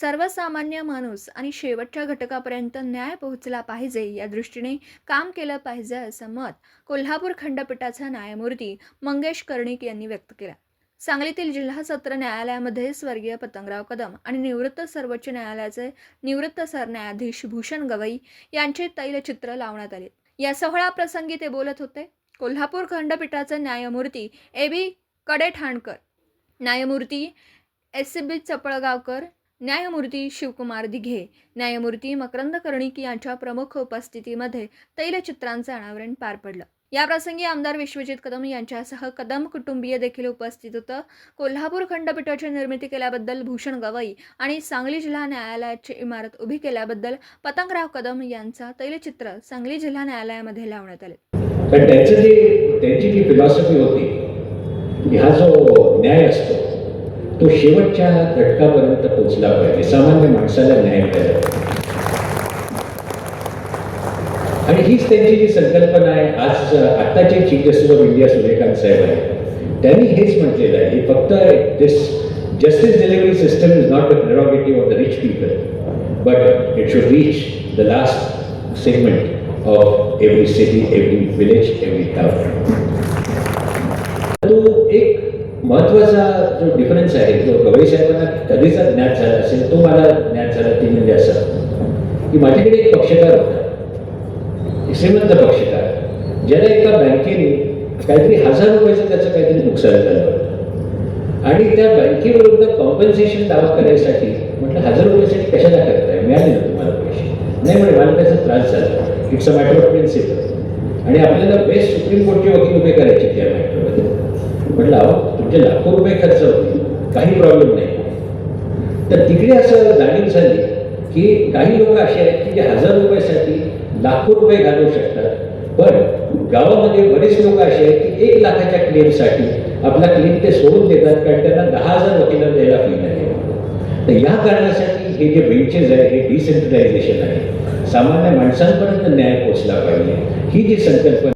सर्वसामान्य माणूस आणि शेवटच्या घटकापर्यंत न्याय पोहोचला पाहिजे या दृष्टीने काम केलं पाहिजे असं मत कोल्हापूर खंडपीठाचा न्यायमूर्ती मंगेश कर्णिक यांनी व्यक्त केलं. सांगलीतील जिल्हा सत्र न्यायालयामध्ये स्वर्गीय पतंगराव कदम आणि निवृत्त सर्वोच्च न्यायालयाचे निवृत्त सरन्यायाधीश भूषण गवई यांचे तैलचित्र लावण्यात आले. या सोहळ्याप्रसंगी ते बोलत होते. कोल्हापूर खंडपीठाचे न्यायमूर्ती ए बी कडेठाणकर न्यायमूर्ती एस बी चपळगावकर न्यायमूर्ती शिवकुमार दिघे न्यायमूर्ती मकरंद कर्णिक यांच्या प्रमुख उपस्थितीमध्ये तैलचित्रांचं अनावरण पार पडलं. याप्रसंगी आमदार विश्वजित कदम यांच्यासह कदम कुटुंबीय देखील उपस्थित होतं. कोल्हापूर खंडपीठाची निर्मिती केल्याबद्दल भूषण गवई आणि सांगली जिल्हा न्यायालयाची इमारत उभी केल्याबद्दल पतंगराव कदम यांचा तैलचित्र सांगली जिल्हा न्यायालयामध्ये लावण्यात आले. त्यांची जी फिलॉसॉफी होती हा जो न्याय असतो तो शेवटच्या घटकापर्यंत पोचला पाहिजे. सामान्य माणसाला न्याय मिळाला आणि हीच त्यांची जी संकल्पना आहे आज आत्ताचे chief justice of India Suryakant साहेब आहे त्यांनी हेच म्हटलेलं आहे की फक्त this justice delivery system is not the prerogative of the rich people but it should reach the last segment of every city every village every town महत्त्वाचा जो difference आहे जो गवई साहेबांना कधीचा ज्ञात झाला असेल तो मला ज्ञात झाला ती म्हणजे असं. की माझ्याकडे एक पक्षकार होता. श्रीमंत पक्षकार. ज्याला एका बँकेने काहीतरी हजार रुपयाचं त्याचं काहीतरी नुकसान झालं. होतं आणि त्या बँकेविरुद्ध कॉम्पन्सेशन दावा करायसाठी म्हटलं हजार रुपयासाठी कशाला करताय? मिळाले ना तुम्हाला पैसे? नाही म्हणजे मला त्याचा त्रास झाला. It's a matter of principle आणि आपल्याला बेस्ट सुप्रीम कोर्टचे वकील उभे करायचे त्या मॅटर म्हटलं अहो तुमचे लाखो रुपये खर्च होतील. काही प्रॉब्लेम नाही. तर तिकडे असं जाणीव झाली की काही लोक असे आहेत की जे हजार रुपयासाठी लाखो रुपये घालवू शकतात. पण गावामध्ये बरेच लोक असे आहेत की एक लाखाच्या क्लेमसाठी आपला क्लेम ते सोडून देतात कारण त्यांना दहा हजार वकिलांना द्यायला फी नाही तर या कारणासाठी हे जे बेंचेस आहे हे डिसेंट्रलायझेशन आहे. सामान्य माणसांपर्यंत न्याय पोचला पाहिजे. ही जी संकल्पना